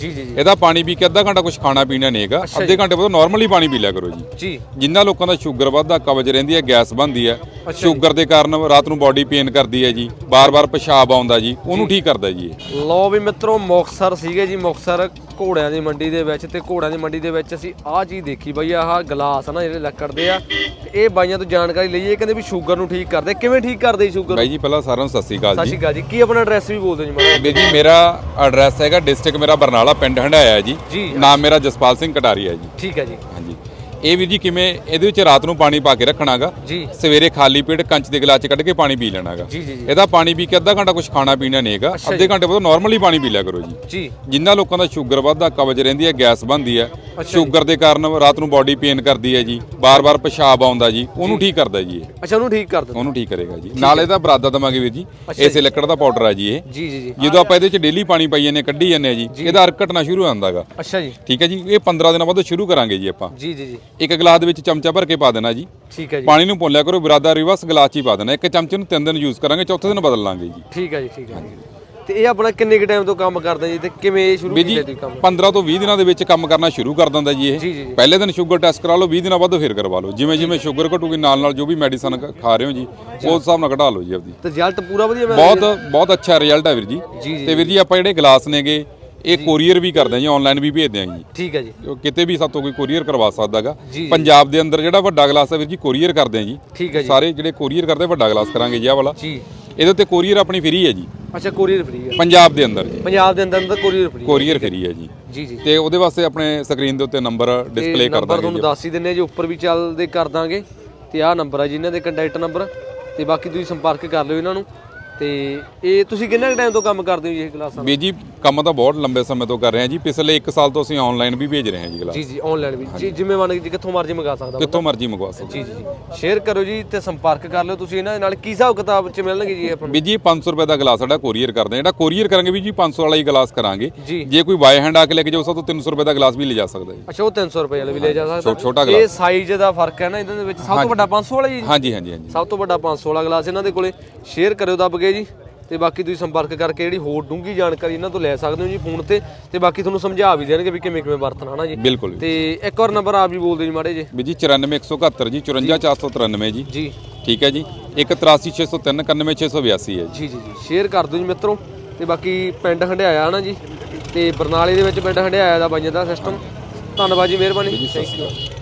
ਜੀ ਜੀ ਜੀ। ਇਹਦਾ ਪਾਣੀ ਪੀ ਕੇ ਅੱਧਾ ਘੰਟਾ ਕੁਝ ਖਾਣਾ ਪੀਣਾ ਨਹੀਂ ਹੈਗਾ। ਅੱਧੇ ਘੰਟੇ ਬਾਅਦ ਨਾਰਮਲੀ ਪਾਣੀ ਪੀ ਲਿਆ ਕਰੋ ਜੀ। ਜੀ। ਜਿੰਨਾ ਲੋਕਾਂ ਦਾ ਸ਼ੂਗਰ ਵੱਧਦਾ ਕਬਜ਼ ਰਹਿੰਦੀ ਹੈ ਗੈਸ ਬਣਦੀ ਹੈ। ਸ਼ੂਗਰ ਦੇ ਕਾਰਨ ਰਾਤ ਨੂੰ ਬਾਡੀ ਪੇਨ ਕਰਦੀ ਹੈ ਜੀ। ਬਾਰ-ਬਾਰ ਪਿਸ਼ਾਬ ਆਉਂਦਾ ਜੀ। ਉਹਨੂੰ ਠੀਕ ਕਰਦਾ ਜੀ ਇਹ। ਲੋ ਵੀ ਮਿੱਤਰੋ ਮੁਕਤਸਰ ਸੀਗੇ ਜੀ ਮੁਕਤਸਰ ਘੋੜਿਆਂ ਦੀ ਮੰਡੀ ਦੇ ਵਿੱਚ ਤੇ ਘੋੜਿਆਂ ਦੀ ਮੰਡੀ ਦੇ ਵਿੱਚ ਅਸੀਂ ਆਹ ਚੀਜ਼ ਦੇਖੀ ਬਈ ਆਹ ਗਲਾਸ ਨਾ ਜਿਹੜੇ ਲੱਕੜ ਦੇ ਆ। ਇਹ ਬਾਈਆਂ ਤੋਂ ਜਾਣਕਾਰੀ ਲਈਏ ਕਹਿੰਦੇ ਵੀ ਸ਼ੂਗਰ ਨੂੰ ਠੀਕ ਕਰਦੇ। ਕਿਵੇਂ ਠੀਕ ਕਰਦੇ ਜੀ ਸ਼ੂਗਰ? ਬਾਈ ਜੀ ਪਹਿਲਾਂ ਸਾਰਿਆਂ ਨੂੰ ਸਤਿ ਸ੍ਰੀ ਅਕਾਲ ਸਤਿ ਜੀ ਸ਼੍ਰੀ ਅਕਾਲ ਜੀ। ਕੀ ਆਪਣਾ ਐਡਰੈਸ ਵੀ ਬੋਲ ਦਿਓ ਜੀ ਮਾੜਾ ਜੀ ਮੇਰਾ ਐਡਰੈਸ ਹੈਗਾ ਡਿਸਟ੍ਰਿਕਟ ਮੇਰਾ ਬਰਨਾਲਾ ਪਿੰਡ ਹੰਡਾਇਆ ਹੈ ਜੀ ਜੀ। ਨਾਮ ਮੇਰਾ ਜਸਪਾਲ ਸਿੰਘ ਕਟਾਰੀਆ ਜੀ। ਠੀਕ ਹੈ ਜੀ। ਹਾਂਜੀ। ਇਹ ਵੀਰ ਜੀ ਕਿਵੇਂ ਇਹਦੇ ਵਿੱਚ ਰਾਤ ਨੂੰ ਪਾਣੀ ਪਾ ਕੇ ਰੱਖਣਾਗਾ? ਜੀ। ਸਵੇਰੇ ਖਾਲੀ ਪੇਟ ਕੰਚ ਦੇ ਗਲਾਸ ਚ ਕੱਢ ਕੇ ਪਾਣੀ ਪੀ ਲੈਣਾਗਾ। ਜੀ ਜੀ ਜੀ। ਇਹਦਾ ਪਾਣੀ ਪੀ ਕੇ ਅੱਧਾ ਘੰਟਾ ਕੁਝ ਖਾਣਾ ਪੀਣਾ ਨਹੀਂ ਹੈਗਾ। ਅੱਧੇ ਘੰਟੇ ਬਾਅਦ ਨਾਰਮਲੀ ਪਾਣੀ ਪੀ ਲਿਆ ਕਰੋ ਜੀ। ਜੀ। ਜਿੰਨਾ ਲੋਕਾਂ ਦਾ ਸ਼ੂਗਰ ਵੱਧਦਾ ਕਬਜ਼ ਰਹਿੰਦੀ ਹੈ ਗੈਸ ਬਣਦੀ ਹੈ। ਸ਼ੂਗਰ ਦੇ ਕਾਰਨ ਰਾਤ ਨੂੰ ਬਾਡੀ ਪੇਨ ਕਰਦੀ ਹੈ ਜੀ। ਬਾਰ-ਬਾਰ ਪਿਸ਼ਾਬ ਆਉਂਦਾ ਜੀ। ਉਹਨੂੰ ਠੀਕ ਕਰਦਾ ਜੀ ਇਹ। ਅੱਛਾ ਉਹਨੂੰ ਠੀਕ ਕਰ ਦਿੰਦੇ। ਉਹਨੂੰ ਠੀਕ ਕਰੇਗਾ ਜੀ। ਨਾਲ ਇਹਦਾ ਬਰਾਦਾ ਦਵਾਂਗੇ ਵੀਰ ਜੀ। ਇਸੇ ਲੱਕੜ ਦਾ ਪਾਊਡਰ ਆ ਜੀ ਇਹ। ਜੀ ਜੀ ਜੀ। ਜਦੋਂ ਆਪਾਂ ਇਹਦੇ ਚ ਡੇਲੀ ਪਾਣੀ ਪਾਈ ਜਾਂਦੇ ਕੱਢੀ ਜਾਂਦੇ ਆ ਜੀ ਇਹਦਾ ਅਰਕ ਘਟਣਾ ਸ਼ੁਰੂ ਹੋ ਜਾਂਦਾਗਾ। ਅੱਛਾ ਜੀ। ਠੀਕ ਹੈ ਜੀ। ਇਹ 15 ਦਿਨਾਂ ਬਾਅਦ ਸ਼ੁਰੂ ਕਰਾਂਗੇ ਜੀ ਆਪਾਂ। ਜੀ ਜੀ ਜੀ। ਇੱਕ ਗਲਾਸ ਦੇ ਵਿੱਚ ਚਮਚਾ ਭਰ ਕੇ ਪਾ ਦੇਣਾ ਜੀ। ਠੀਕ ਹੈ ਜੀ। ਪਾਣੀ ਨੂੰ ਭੁੰਨ ਲਿਆ ਕਰੋ ਬਰਾਦਾ ਰਿਵਰਸ ਗਲਾਸ 'ਚ ਹੀ ਪਾ ਦੇਣਾ। ਇੱਕ ਚਮਚੇ ਨੂੰ ਤਿੰਨ ਦਿਨ ਯੂਜ਼ ਕਰਾਂਗੇ ਚੌਥੇ ਦਿਨ ਬਦਲ ਲਾਂਗੇ ਜੀ। ਠੀਕ ਹੈ ਜੀ ਠੀਕ ਹੈ। ਜੀ ਤੇ ਇਹ ਆਪਣਾ ਕਿੰਨੇ ਕ ਟਾਈਮ ਤੋਂ ਕੰਮ ਕਰਦੇ ਜੀ? ਤੇ ਕਿਵੇਂ ਇਹ ਸ਼ੁਰੂ ਵੀ ਜੀ ਕੀਤਾ ਤੁਸੀਂ ਕੰਮ? 15 ਤੋਂ 20 ਦਿਨਾਂ ਦੇ ਵਿੱਚ ਕੰਮ ਕਰਨਾ ਸ਼ੁਰੂ ਕਰ ਦਿੰਦਾ ਜੀ ਇਹ। ਜੀ ਜੀ ਜੀ। ਪਹਿਲੇ ਦਿਨ ਸ਼ੂਗਰ ਟੈਸਟ ਕਰਾ ਲਓ 20 ਦਿਨਾਂ ਬਾਅਦ ਫਿਰ ਕਰਵਾ ਲਓ। ਜਿਵੇਂ ਜਿਵੇਂ ਸ਼ੂਗਰ ਘਟੂਗੀ ਨਾਲ ਨਾਲ ਜੋ ਵੀ ਮੈਡੀਸਨ ਖਾ ਰਹੇ ਹੋ ਜੀ ਉਸ ਹਿਸਾਬ ਨਾਲ ਘਟਾ ਲਓ ਜੀ ਆਪਦੀ। ਤੇ ਰਿਜ਼ਲਟ ਪੂਰਾ ਵਧੀਆ ਮਿਲ ਬਹੁਤ ਬਹੁਤ ਅੱਛਾ ਰਿਜ਼ਲਟ ਹੈ ਵੀਰ ਜੀ। ਜੀ ਜੀ ਤੇ ਵੀਰ ਜੀ। ਆਪਾਂ ਜਿਹੜੇ ਗਲਾਸ ਨੇਗੇ ਇਹ ਕੋਰੀਅਰ ਵੀ ਕਰਦੇ ਹਾਂ ਜੀ ਆਨਲਾਈਨ ਵੀ ਭੇਜਦੇ ਹਾਂ ਜੀ। ਠੀਕ ਹੈ ਜੀ। ਉਹ ਕਿਤੇ ਵੀ ਸਾਤੋਂ ਕੋਈ ਕੋਰੀਅਰ ਕਰਵਾ ਸਕਦਾਗਾ ਜੀ, ਜੀ। ਪੰਜਾਬ ਦੇ ਅੰਦਰ ਜਿਹੜਾ ਵੱਡਾ ਗਲਾਸ ਹੈ ਵੀਰ ਜੀ ਕੋਰੀਅਰ ਕਰਦੇ ਹਾਂ ਜੀ। ਠੀਕ ਹੈ ਜੀ। ਸਾਰੇ ਜਿਹੜੇ ਕੋਰੀਅਰ ਕਰਦੇ ਵੱਡਾ ਗਲਾਸ ਕਰਾਂਗੇ ਜੀ ਆਹ ਵਾਲਾ। ਜੀ। ਇਹਦੇ ਉੱਤੇ ਕੋਰੀਅਰ ਆਪਣੀ ਫ੍ਰੀ ਹੈ ਜੀ। ਅੱਛਾ ਕੋਰੀਅਰ ਫ੍ਰੀ ਹੈ। ਪੰਜਾਬ ਦੇ ਅੰਦਰ। ਜੀ ਪੰਜਾਬ ਦੇ ਅੰਦਰ ਅੰਦਰ ਕੋਰੀਅਰ ਫ੍ਰੀ ਕੋਰੀਅਰ ਫ੍ਰੀ ਹੈ ਜੀ। ਜੀ ਜੀ। ਤੇ ਉਹਦੇ ਵਾਸਤੇ ਆਪਣੇ ਸਕਰੀਨ ਦੇ ਉੱਤੇ ਨੰਬਰ ਡਿਸਪਲੇ ਕਰ ਨੰਬਰ ਦਾਂਗੇ ਤੁਹਾਨੂੰ ਦੱਸ ਹੀ ਦਿੰਨੇ ਜੀ ਉੱਪਰ ਵੀ ਚੱਲਦੇ ਕਰ ਦਾਂਗੇ। ਤੇ ਆਹ ਨੰਬਰ ਹੈ ਜੀ ਇਹਨਾਂ ਦੇ ਕੰਟੈਕਟ ਨੰਬਰ ਤੇ ਬਾਕੀ ਤੁਸੀਂ ਸੰਪਰਕ ਕਰ ਲਿਓ ਇਹਨਾਂ ਨੂੰ। ਤੇ ਇਹ ਤੁਸੀਂ ਕਿੰਨਾ ਟਾਈਮ ਤੋਂ ਕੰਮ ਕਰਦੇ ਹੋ ਜੀ ਇਹ ਕਲਾਸਾਂ ਵੀ ਜੀ ਕੰਮ ਤਾਂ ਬਹੁਤ ਲੰਬੇ ਸਮੇਂ ਤੋਂ ਕਰ ਰਹੇ ਹਾਂ ਜੀ। ਪਿਛਲੇ 1 ਸਾਲ ਤੋਂ ਅਸੀਂ ਆਨਲਾਈਨ ਵੀ ਭੇਜ ਰਹੇ ਹਾਂ ਜੀ ਗਲਾਸ ਜੀ ਜੀ ਆਨਲਾਈਨ ਵੀ। ਜੀ ਜਿਵੇਂ ਮੰਨ ਜੀ ਕਿੱਥੋਂ ਮਰਜ਼ੀ ਮੰਗਾ ਸਕਦਾ ਬੰਦਾ। ਕਿੱਥੋਂ ਮਰਜ਼ੀ ਮੰਗਵਾ ਸਕਦੇ। ਜੀ ਜੀ ਜੀ। ਸ਼ੇਅਰ ਕਰੋ ਜੀ ਤੇ ਸੰਪਰਕ ਕਰ ਲਿਓ ਤੁਸੀਂ ਇਹਨਾਂ ਦੇ ਨਾਲ। ਕੀ ਹਿਸਾਬ ਕਿਤਾਬ ਚ ਮਿਲਣਗੇ ਜੀ ਇਹ ਆਪਾਂ ਨੂੰ? ਵੀ ਜੀ 500 ਰੁਪਏ ਦਾ ਗਲਾਸ ਸਾਡਾ ਕੋਰੀਅਰ ਕਰਦੇ ਹਾਂ। ਜਿਹੜਾ ਕੋਰੀਅਰ ਕਰਾਂਗੇ ਵੀ ਜੀ 500 ਵਾਲਾ ਹੀ ਗਲਾਸ ਕਰਾਂਗੇ। ਜੀ। ਜੇ ਕੋਈ ਬਾਏ ਹੈਂਡ ਆ ਕੇ ਲੈ ਕੇ ਜਾਓ ਤੋਂ 300 ਰੁਪਏ ਦਾ ਗਲਾਸ ਵੀ ਲੈ ਜਾ ਸਕਦਾ ਜੀ। ਅੱਛਾ ਉਹ 300 ਰੁਪਏ ਵਾਲਾ ਵੀ ਲੈ ਜਾ ਸਕਦਾ। ਛੋ- ਛੋਟਾ ਇਹ ਸਾਈਜ਼ ਦਾ ਫ਼ਰਕ ਹੈ ਨਾ ਇਹਨਾਂ ਦੇ ਵਿੱਚ। ਸਭ ਤੋਂ ਵੱਡਾ 500 ਵਾਲਾ ਜੀ। ਹਾਂਜੀ ਹਾਂਜੀ ਹਾਂਜੀ। ਸਭ ਤੋਂ ਵੱਡਾ 500 ਵਾਲਾ ਗਲਾਸ ਇਹਨਾਂ ਦੇ ਕੋਲੇ। ਸ਼ੇਅਰ ਕਰਿਓ ਦੱਬ ਕੇ। ਜੀ ਤੇ ਬਾਕੀ ਤੁਸੀਂ ਸੰਪਰਕ ਕਰਕੇ ਜਿਹੜੀ ਹੋਰ ਡੂੰਗੀ ਜਾਣਕਾਰੀ ਇਹਨਾਂ ਤੋਂ ਲੈ ਸਕਦੇ ਹੋ ਜੀ ਫੋਨ ਤੇ ਤੇ ਬਾਕੀ ਤੁਹਾਨੂੰ ਸਮਝਾ ਵੀ ਦੇਣਗੇ ਵੀ ਕਿਵੇਂ ਕਿਵੇਂ ਵਰਤਣਾ ਨਾ ਜੀ? ਬਿਲਕੁਲ ਤੇ ਇੱਕ ਹੋਰ ਨੰਬਰ ਆਪ ਵੀ ਬੋਲ ਦਿਓ ਜੀ ਮਾੜੇ ਜੀ। ਵੀ ਜੀ 94171 ਜੀ 54493 ਜੀ। ਜੀ। ਠੀਕ ਹੈ ਜੀ। ਇੱਕ 83603 91682 ਹੈ ਜੀ। ਜੀ ਜੀ ਜੀ। ਸ਼ੇਅਰ ਕਰ ਦਿਓ ਜੀ ਮਿੱਤਰੋ। ਤੇ ਬਾਕੀ ਪਿੰਡ ਹੰਡਿਆਇਆ ਨਾ ਜੀ? ਤੇ ਬਰਨਾਲੇ ਦੇ ਵਿੱਚ ਪਿੰਡ ਹੰਡਿਆਇਆ ਦਾ ਬਾਈਆਂ ਦਾ ਸਿਸਟਮ ਧੰਨਵਾਦ ਜੀ ਮਿਹਰਬਾਨੀ। Thank you